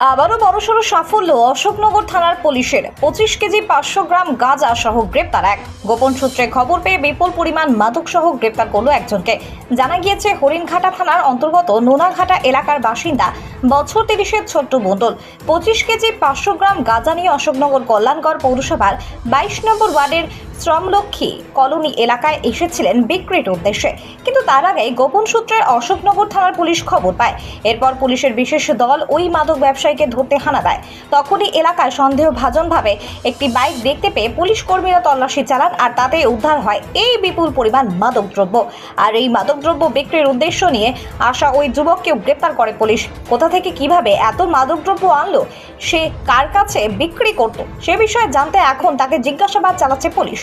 আবারও বড়সড় সাফল্য অশোকনগর থানার পুলিশের। পঁচিশ কেজি পাঁচশো গ্রাম গাঁজা সহ গ্রেপ্তার এক। গোপন সূত্রে খবর পেয়ে বিপুল পরিমাণ মাদক সহ গ্রেপ্তার করল একজনকে। জানা গিয়েছে, হরিণঘাটা থানার অন্তর্গত নোনাঘাটা এলাকার বাসিন্দা বছর তিরিশের ছোট্ট মণ্ডল পঁচিশ কেজি পাঁচশো গ্রাম গাঁজা নিয়ে অশোকনগর কল্যাণগড় পৌরসভার বাইশ নম্বর ওয়ার্ডের শ্রমলক্ষ্মী কলোনি এলাকায় এসেছিলেন বিক্রির উদ্দেশ্যে। কিন্তু তার আগে গোপন সূত্রে অশোকনগর থানার পুলিশ খবর পায়। এরপর পুলিশের বিশেষ দল ওই মাদক ব্যবসায়ীকে ধরতে হানা দেয়। তখনই এলাকায় সন্দেহভাজনভাবে একটি বাইক দেখতে পেয়ে পুলিশ কর্মীরা তল্লাশি চালান আর তাতে উদ্ধার হয় এই বিপুল পরিমাণ মাদকদ্রব্য। আর এই মাদকদ্রব্য বিক্রির উদ্দেশ্য নিয়ে আসা ওই যুবককেও গ্রেপ্তার করে পুলিশ। কোথা থেকে কীভাবে এত মাদকদ্রব্য আনলো, সে কার কাছে বিক্রি করত, সে বিষয়ে জানতে এখন তাকে জিজ্ঞাসাবাদ চালাচ্ছে পুলিশ।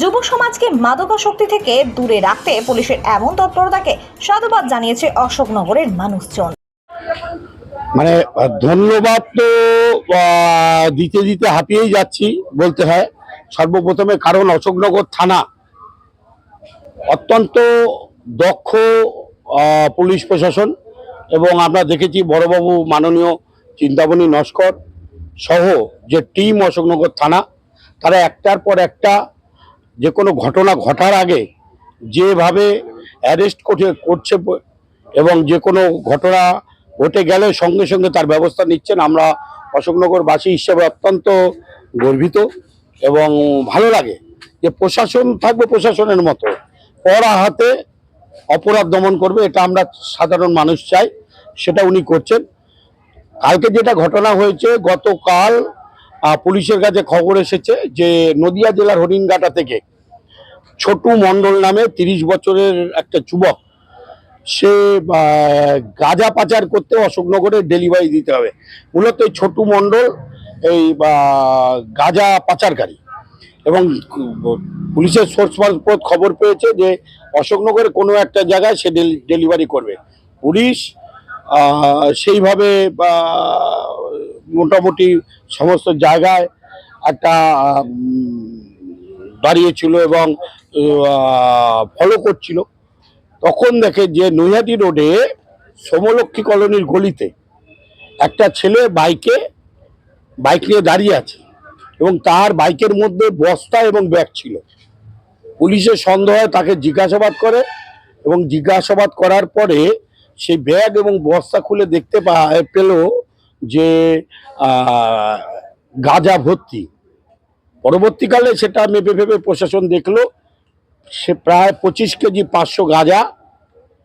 যুব সমাজকে মাদকাসক্তি থেকে দূরে রাখতে পুলিশের এমন তৎপরতাকে সাধুবাদ জানিয়েছে অশোকনগরের মানুষজন। মানে ধন্যবাদ তো দিতে দিতে হাঁপিয়েই যাচ্ছি বলতে হয়। সর্বপ্রথমে কারণ অশোকনগর থানা। অত্যন্ত দক্ষ পুলিশ প্রশাসন এবং আমরা দেখেছি বড়বাবু মাননীয় চিন্তামণি নস্কর সহ যে টিম অশোকনগর থানা, তারা একটার পর একটা যে কোনো ঘটনা ঘটার আগে যেভাবে অ্যারেস্ট করছে করছে এবং যে কোনো ঘটনা ঘটে গেলে সঙ্গে সঙ্গে তার ব্যবস্থা নিচ্ছেন। আমরা অশোকনগরবাসী হিসেবে অত্যন্ত গর্বিত এবং ভালো লাগে যে প্রশাসন থাকবে প্রশাসনের মতো। পড়া হাতে অপরাধ দমন করবে, এটা আমরা সাধারণ মানুষ চাই, সেটা উনি করছেন। কালকে যেটা ঘটনা হয়েছে, গতকাল পুলিশের কাছে খবর এসেছে যে নদিয়া জেলার হরিণঘাটা থেকে ছোটু মণ্ডল নামে তিরিশ বছরের একটা যুবক সে গাঁজা পাচার করতে অশোকনগরে ডেলিভারি দিতে হবে। মূলত এই ছোটু মণ্ডল, এই গাঁজা পাচারকারী। এবং পুলিশের সোর্স মারফত খবর পেয়েছে যে, অশোকনগরের কোনো একটা জায়গায় সে ডেলিভারি করবে। পুলিশ সেইভাবে মোটামুটি সমস্ত জায়গায় একটা দাঁড়িয়েছিল এবং ফলো করছিল। তখন দেখে যে নৈহাটি রোডে সোমলক্ষ্মী কলোনির গলিতে একটা ছেলে বাইকে, বাইক নিয়ে দাঁড়িয়ে আছে এবং তার বাইকের মধ্যে বস্তা এবং ব্যাগ ছিল। পুলিশের সন্দেহ তাকে জিজ্ঞাসাবাদ করে এবং জিজ্ঞাসাবাদ করার পরে সেই ব্যাগ এবং বস্তা খুলে দেখতে পেল যে গাঁজা ভর্তি। পরবর্তীকালে সেটা মেপে ভেবে প্রশাসন দেখল। সে প্রায় পঁচিশ কেজি পাঁচশো গাঁজা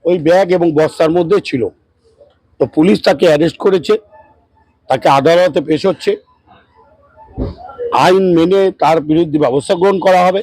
ওই ব্যাগ এবং বস্তার মধ্যে ছিল। তো পুলিশ তাকে অ্যারেস্ট করেছে, তাকে আদালতে পেশ হচ্ছে। আইন মেনে তার বিরুদ্ধে ব্যবস্থা গ্রহণ করা হবে।